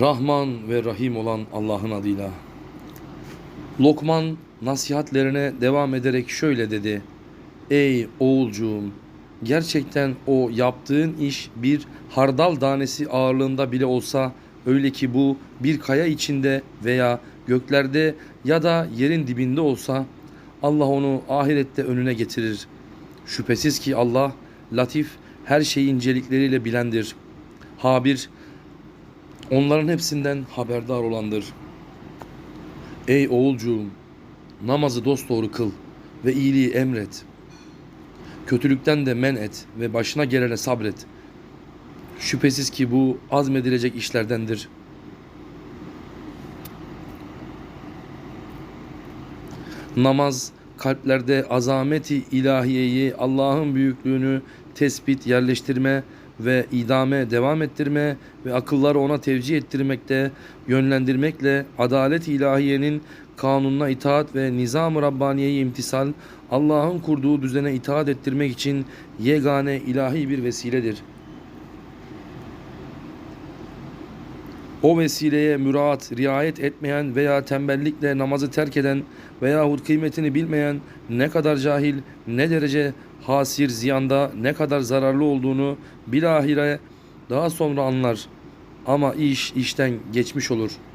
Rahman ve Rahim olan Allah'ın adıyla. Lokman nasihatlerine devam ederek şöyle dedi. Ey oğulcuğum, gerçekten o yaptığın iş bir hardal tanesi ağırlığında bile olsa öyle ki bu bir kaya içinde veya göklerde ya da yerin dibinde olsa Allah onu ahirette önüne getirir. Şüphesiz ki Allah latif her şeyi incelikleriyle bilendir. Habir onların hepsinden haberdar olandır. Ey oğulcuğum namazı dosdoğru kıl ve iyiliği emret. Kötülükten de men et ve başına gelene sabret. Şüphesiz ki bu azmedilecek işlerdendir. Namaz kalplerde azameti ilahiyeyi, Allah'ın büyüklüğünü tespit, yerleştirme ve idame devam ettirme ve akılları ona tevcih ettirmekte, yönlendirmekle adalet ilahiyenin kanununa itaat ve nizam-ı Rabbaniye'yi imtisal, Allah'ın kurduğu düzene itaat ettirmek için yegane ilahi bir vesiledir. O vesileye müraat, riayet etmeyen veya tembellikle namazı terk eden veyahut kıymetini bilmeyen ne kadar cahil, ne derece hasir ziyanda, ne kadar zararlı olduğunu bilahire daha sonra anlar. Ama iş işten geçmiş olur.''